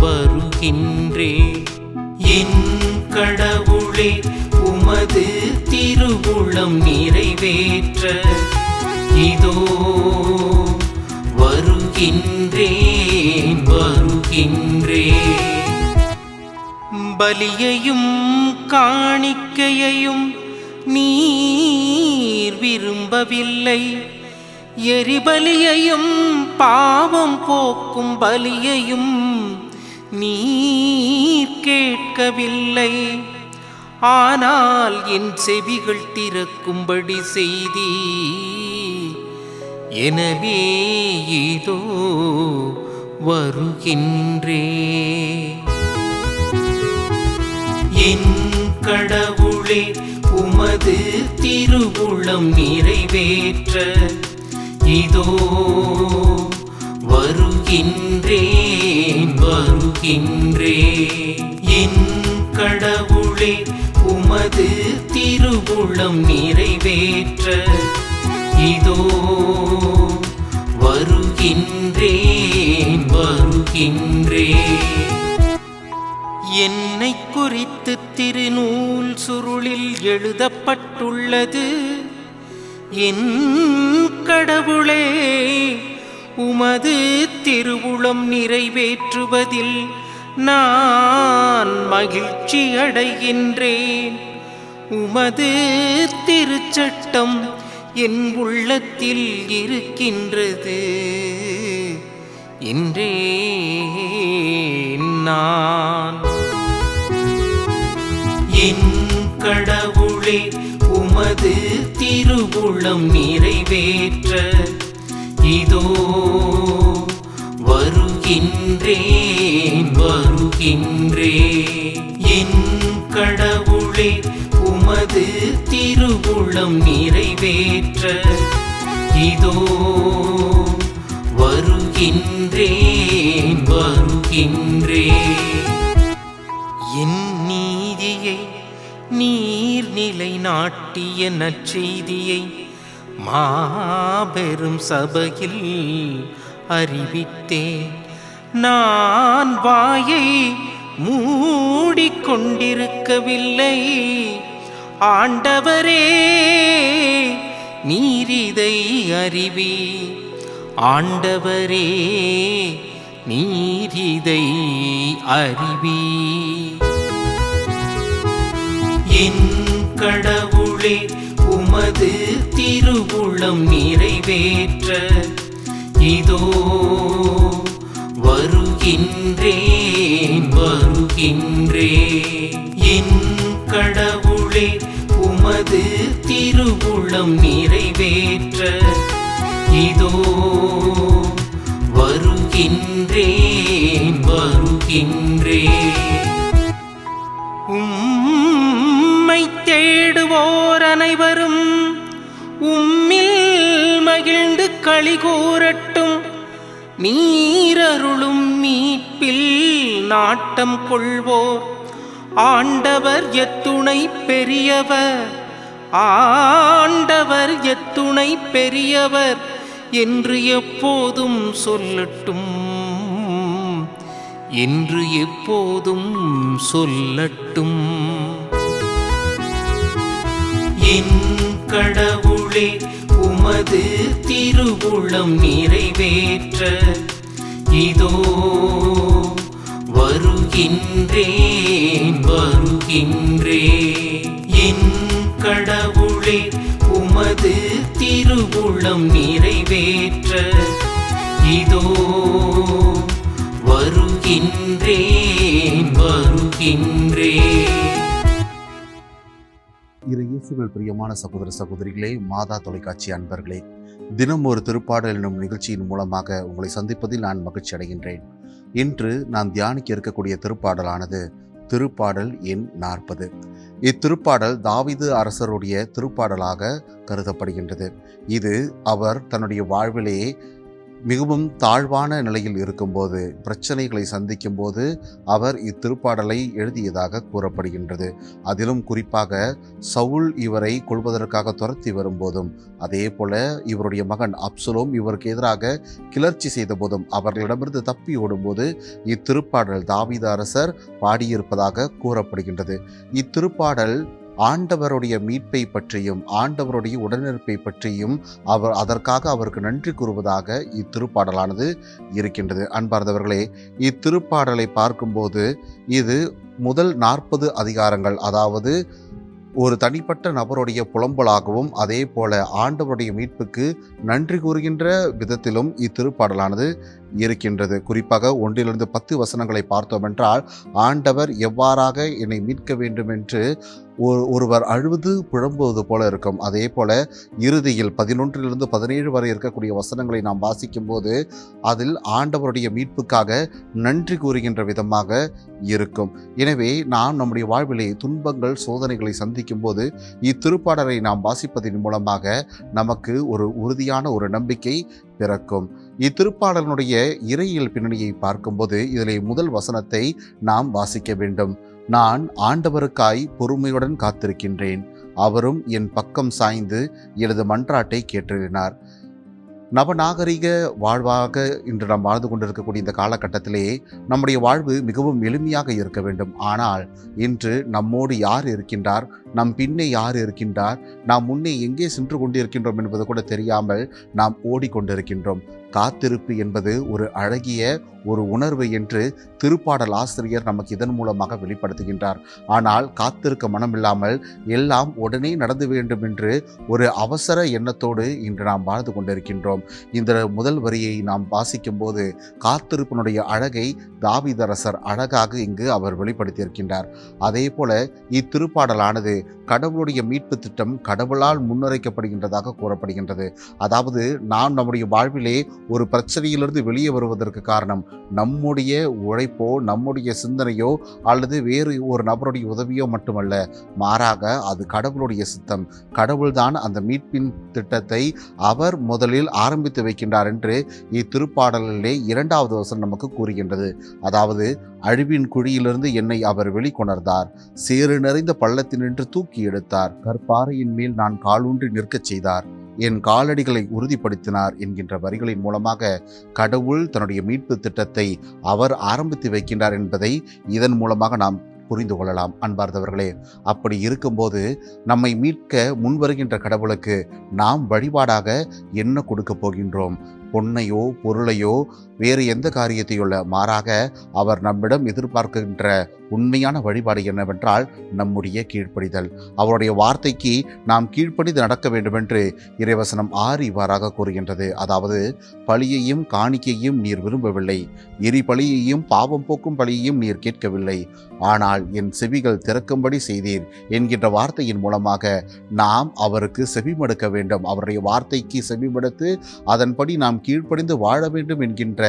வருகின்றே என் கடவுளே உமது திருவுளம் நிறைவேற்ற. இதோ வருகின்றேன் வருகின்றேன். பலியையும் காணிக்கையையும் நீர் விரும்பவில்லை. எரிபலியையும் பாவம் போக்கும் பலியையும் நீர் கேட்கவில்லை. ஆனால் என் செவிகள் திறக்கும்படி செய்தி. எனவே ஏதோ வருகின்றே. என் கடவுளே உமது திருவுளம் நிறைவேற்ற இதோ வருகின்றேன் வருகின்றேன் என் கடவுளே உமது திருவுளம் நிறைவேற்ற. இதோ வருகின்றேன் வருகின்றேன் என்னை குறித்து திருநூல் சுருளில் எழுதப்பட்டுள்ளது. என் கடவுளே உமது திருவுளம் நிறைவேற்றுவதில் நான் மகிழ்ச்சி அடைகின்றேன். உமது திருச்சட்டம் என் உள்ளத்தில் இருக்கின்றது. என்றே நான். என் கடவுளே உமது திருவுளம் நிறைவேற்ற. இதோ வருகின்றேன் வருகின்றேன் என் கடவுளே உமது திருவுளம் நிறைவேற்ற. இதோ வருகின்றேன் வருகின்ற. காட்டிய நற்செய்தியை மாபெரும் சபையில் அறிவித்தேன். நான் வாயை மூடிக்கொண்டிருக்கவில்லை. ஆண்டவரே நீரிதை அறிவி. ஆண்டவரே நீரிதை அறிவி. என் கடவுளே உமது திருவுளம் நிறைவேற்ற. இதோ வருகின்றேன் வருகின்றேன் என் கடவுளே உமது திருவுளம் நீ அனைவரும் உம்மில் மகிழ்ந்து களி கூறட்டும் நீரருளும் மீட்பில் நாட்டம் கொள்வோர் ஆண்டவர் எத்துணை பெரியவர் ஆண்டவர் எத்துணை பெரியவர் என்று எப்போதும் சொல்லட்டும். என்று எப்போதும் சொல்லட்டும். என் கடவுளே உமது திருவுளம் நிறைவேற்ற. இதோ வருகின்றேன் வருகின்றேன் என் கடவுளே உமது திருவுளம் நிறைவேற்ற. இதோ வருகின்றேன் வருகின்றேன் இயேசுவில் பிரியமான சகோதர சகோதரிகளே மாதா தொலைக்காட்சி அன்பர்களே தினம் ஒரு திருப்பாடல் என்னும் நிகழ்ச்சியின் மூலமாக உங்களை சந்திப்பதில் நான் மகிழ்ச்சி அடைகின்றேன். இன்று நான் தியானிக்க இருக்கக்கூடிய திருப்பாடலானது திருப்பாடல் எண் நாற்பது. இத்திருப்பாடல் தாவிது அரசருடைய திருப்பாடலாக கருதப்படுகின்றது. இது அவர் தன்னுடைய வாழ்விலேயே மிகவும் தாழ்வான நிலையில் இருக்கும்போது பிரச்சனைகளை சந்திக்கும் போது அவர் இத்திருப்பாடலை எழுதியதாக கூறப்படுகின்றது. அதிலும் குறிப்பாக சவுல் இவரை கொள்வதற்காக துரத்தி வரும்போதும் அதே போல இவருடைய மகன் அப்சலோம் இவருக்கு எதிராக கிளர்ச்சி செய்த போதும் அவர்களிடமிருந்து தப்பி ஓடும்போது இத்திருப்பாடல் தாவித அரசர் பாடியிருப்பதாக கூறப்படுகின்றது. இத்திருப்பாடல் ஆண்டவருடைய மீட்பை பற்றியும் ஆண்டவருடைய உடனிருப்பை பற்றியும் அவர் அதற்காக அவருக்கு நன்றி கூறுவதாக இத்திருப்பாடலானது இருக்கின்றது. அன்பார்ந்தவர்களே இத்திருப்பாடலை பார்க்கும்போது இது முதல் நாற்பது அதிகாரங்கள் அதாவது ஒரு தனிப்பட்ட நபருடைய புலம்பலாகவும் அதே போல ஆண்டவருடைய மீட்புக்கு நன்றி கூறுகின்ற விதத்திலும் இத்திருப்பாடலானது இருக்கின்றது. குறிப்பாக ஒன்றிலிருந்து பத்து வசனங்களை பார்த்தோமென்றால் ஆண்டவர் எவ்வாறாக என்னை மீட்க வேண்டும் என்று ஒரு- ஒருவர் அழுது புழம்புவது போல இருக்கும். அதே போல இறுதியில் பதினொன்றிலிருந்து பதினேழு வரை இருக்கக்கூடிய வசனங்களை நாம் வாசிக்கும் போது அதில் ஆண்டவருடைய மீட்புக்காக நன்றி கூறுகின்ற விதமாக இருக்கும். எனவே நாம் நம்முடைய வாழ்விலே துன்பங்கள் சோதனைகளை சந்திக்கும் போது இத்திருப்பாடலை நாம் வாசிப்பதன் மூலமாக நமக்கு ஒரு உறுதியான ஒரு நம்பிக்கை பிறக்கும். இத்திருப்பாடலினுடைய இறையியல் பின்னணியை பார்க்கும்போது இதிலே முதல் வசனத்தை நாம் வாசிக்க வேண்டும். நான் ஆண்டவருக்காய் பொறுமையுடன் காத்திருக்கின்றேன். அவரும் என் பக்கம் சாய்ந்து எனது மன்றாட்டை கேட்டறினார். நவநாகரிக வாழ்வாக இன்று நாம் வாழ்ந்து கொண்டிருக்கக்கூடிய இந்த காலகட்டத்திலே நம்முடைய வாழ்வு மிகவும் எளிமையாக இருக்க வேண்டும். ஆனால் இன்று நம்மோடு யார் இருக்கின்றார்? நம் பின்னே யார் இருக்கின்றார்? நாம் முன்னே எங்கே சென்று கொண்டிருக்கின்றோம் என்பது கூட தெரியாமல் நாம் ஓடிக்கொண்டிருக்கின்றோம். காத்திருப்பு என்பது ஒரு அழகிய ஒரு உணர்வு என்று திருப்பாடல் ஆசிரியர் நமக்கு இதன் மூலமாக வெளிப்படுத்துகின்றார். ஆனால் காத்திருக்க மனமில்லாமல் எல்லாம் உடனே நடந்து வேண்டும் என்று ஒரு அவசர எண்ணத்தோடு இன்று நாம் வாழ்ந்து கொண்டிருக்கின்றோம். இந்த முதல் வரியை நாம் வாசிக்கும் போது காத்திருப்பினுடைய அழகை தாவிதரசர் அழகாக இங்கு அவர் வெளிப்படுத்தியிருக்கின்றார். அதே போல இத்திருப்பாடலானது கடவுளுடைய மீட்பு திட்டம் கடவுளால் முன்னுரைக்கப்படுகின்றதாக கூறப்படுகின்றது. அதாவது நாம் நம்முடைய வாழ்விலே ஒரு பிரச்சனையிலிருந்து வெளியே வருவதற்கு காரணம் நம்முடைய உழைப்போ நம்முடைய சிந்தனையோ அல்லது வேறு ஒரு நபருடைய உதவியோ மட்டுமல்ல. மாறாக அது கடவுளுடைய சித்தம். கடவுள்தான் அந்த மீட்பின் திட்டத்தை அவர் முதலில் ஆரம்பித்து வைக்கின்றார் என்று இத்திருப்பாடலிலே இரண்டாவது வசனம் நமக்கு கூறுகின்றது. அதாவது அழிவின் குழியிலிருந்து என்னை அவர் வெளிக்கொணர்ந்தார். சேறு நிறைந்த பள்ளத்தினின்று தூக்கி எடுத்தார். கற்பாறையின் மேல் நான் காலூன்றி நிற்கச் செய்தார். என் காலடிகளை உறுதிப்படுத்தினார் என்கின்ற வரிகளின் மூலமாக கடவுள் தன்னுடைய மீட்பு திட்டத்தை அவர் ஆரம்பித்து வைக்கின்றார் என்பதை இதன் மூலமாக நாம் புரிந்து கொள்ளலாம். அன்பார்ந்தவர்களே அப்படி இருக்கும்போது நம்மை மீட்க முன்வருகின்ற கடவுளுக்கு நாம் வழிபாடாக என்ன கொடுக்க போகின்றோம்? பொன்னையோ பொருளையோ வேறு எந்த காரியத்தையோ மாறாக அவர் நம்மிடம் எதிர்பார்க்கின்ற உண்மையான வழிபாடு என்னவென்றால் நம்முடைய கீழ்ப்படிதல். அவருடைய வார்த்தைக்கு நாம் கீழ்ப்படிந்து நடக்க வேண்டுமென்று இறைவசனம் ஆறு இவ்வாறாக கூறுகின்றது. அதாவது பழியையும் காணிக்கையும் நீர் விரும்பவில்லை. எரி பழியையும் பாவம் போக்கும் பழியையும் நீர் கேட்கவில்லை. ஆனால் என் செவிகள் திறக்கும்படி செய்தீர் என்கின்ற வார்த்தையின் மூலமாக நாம் அவருக்கு செவிமடுக்க வேண்டும். அவருடைய வார்த்தைக்கு செவிமடுத்து அதன்படி நாம் கீழ்ப்படிந்து வாழ வேண்டும் என்கின்ற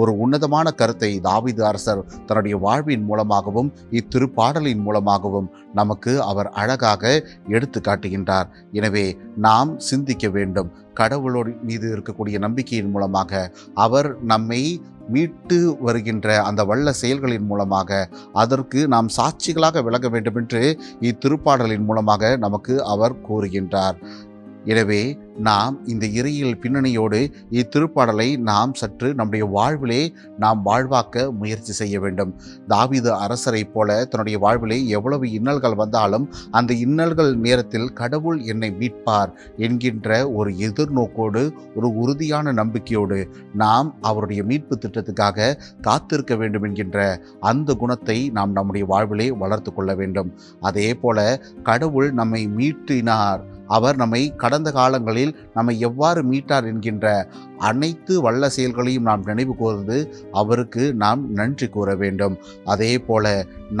ஒரு உன்னதமான கருத்தை தாவித அரசர் தன்னுடைய வாழ்வின் மூலமாகவும் இத்திருப்பாடலின் மூலமாகவும் நமக்கு அவர் அழகாக எடுத்து காட்டுகின்றார். எனவே நாம் சிந்திக்க வேண்டும். கடவுளோடு மீது இருக்கக்கூடிய நம்பிக்கையின் மூலமாக அவர் நம்மை மீட்டு வருகின்ற அந்த வல்ல செயல்களின் மூலமாக அதற்கு நாம் சாட்சிகளாக விளங்க வேண்டும் என்று இத்திருப்பாடலின் மூலமாக நமக்கு அவர் கூறுகின்றார். எனவே நாம் இந்த இறையில் பின்னணியோடு இத்திருப்பாடலை நாம் சற்று நம்முடைய வாழ்விலே நாம் வாழ்வாக்க முயற்சி செய்ய வேண்டும். தாவிது அரசரைப் போல தன்னுடைய வாழ்விலே எவ்வளவு இன்னல்கள் வந்தாலும் அந்த இன்னல்கள் நேரத்தில் கடவுள் என்னை மீட்பார் என்கின்ற ஒரு எதிர்நோக்கோடு ஒரு உறுதியான நம்பிக்கையோடு நாம் அவருடைய மீட்பு திட்டத்துக்காக காத்திருக்க வேண்டும் என்கின்ற அந்த குணத்தை நாம் நம்முடைய வாழ்விலே வளர்த்து கொள்ள வேண்டும். அதே போல கடவுள் நம்மை மீட்டினார். அவர் நம்மை கடந்த காலங்களில் நம்மை எவ்வாறு மீட்டார் என்கின்ற அனைத்து வல்ல செயல்களையும் நாம் நினைவு கூர்ந்து அவருக்கு நாம் நன்றி கூற வேண்டும். அதே போல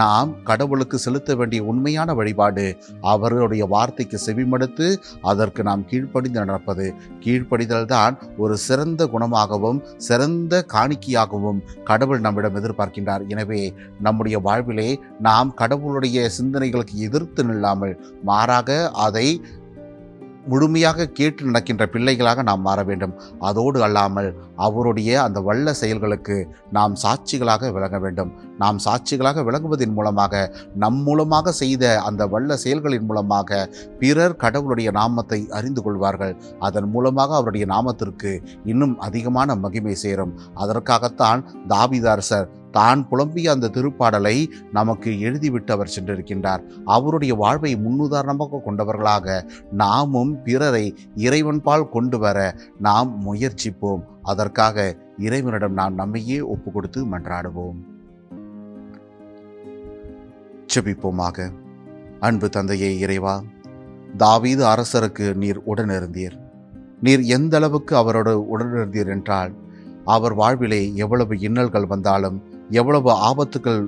நாம் கடவுளுக்கு செலுத்த வேண்டிய உண்மையான வழிபாடு அவருடைய வார்த்தைக்கு செவிமடுத்து அதற்கு நாம் கீழ்ப்படிந்து நடப்பது. கீழ்ப்படிதல் தான் ஒரு சிறந்த குணமாகவும் சிறந்த காணிக்கையாகவும் கடவுள் நம்மிடம் எதிர்பார்க்கின்றார். எனவே நம்முடைய வாழ்விலே நாம் கடவுளுடைய சிந்தனைகளுக்கு எதிர்த்து நில்லாமல் மாறாக அதை முழுமையாக கேட்டு நடக்கின்ற பிள்ளைகளாக நாம் மாற வேண்டும். அதோடு அல்லாமல் அவருடைய அந்த வல்ல செயல்களுக்கு நாம் சாட்சிகளாக விளங்க வேண்டும். நாம் சாட்சிகளாக விளங்குவதன் மூலமாக நம் மூலமாக செய்த அந்த வல்ல செயல்களின் மூலமாக பிறர் கடவுளுடைய நாமத்தை அறிந்து கொள்வார்கள். அதன் மூலமாக அவருடைய நாமத்திற்கு இன்னும் அதிகமான மகிமை சேரும். அதற்காகத்தான் தாவிதாரசர் தான் புலம்பிய அந்த திருப்பாடலை நமக்கு எழுதிவிட்டு அவர் சென்றிருக்கின்றார். அவருடைய வாழ்வை முன்னுதாரணமாக கொண்டவர்களாக நாமும் பிறரை இறைவன்பால் கொண்டு வர நாம் முயற்சிப்போம். அதற்காக இறைவனிடம் நாம் நம்மையே ஒப்பு கொடுத்து மன்றாடுவோம். செபிப்போமாக அன்பு தந்தையே இறைவா தாவீது அரசருக்கு நீர் உடனிருந்தீர். நீர் எந்த அளவுக்கு அவரோடு உடனிருந்தீர் என்றால் அவர் வாழ்விலே எவ்வளவு இன்னல்கள் வந்தாலும் எவ்வளவு ஆபத்துகள்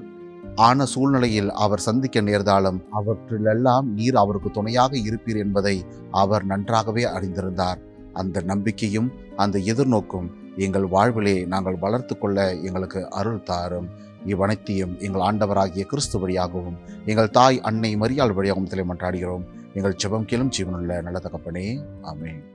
ஆன சூழ்நிலையில் அவர் சந்திக்க நேர்ந்தாலும் அவற்றிலெல்லாம் நீர் அவருக்கு துணையாக இருப்பீர் என்பதை அவர் நன்றாகவே அறிந்திருந்தார். அந்த நம்பிக்கையும் அந்த எதிர்நோக்கும் எங்கள் வாழ்விலே நாங்கள் வளர்த்து கொள்ள எங்களுக்கு அருள் தாரும். இவ்வனைத்தையும் எங்கள் ஆண்டவராகிய கிறிஸ்து வழியாகவும் எங்கள் தாய் அன்னை மரியாள் வழியாகவும் தலைமன்றாடுகிறோம் எங்கள் செபம் கேளும் ஜீவனுள்ள நல்ல தகப்பனே. ஆமென்.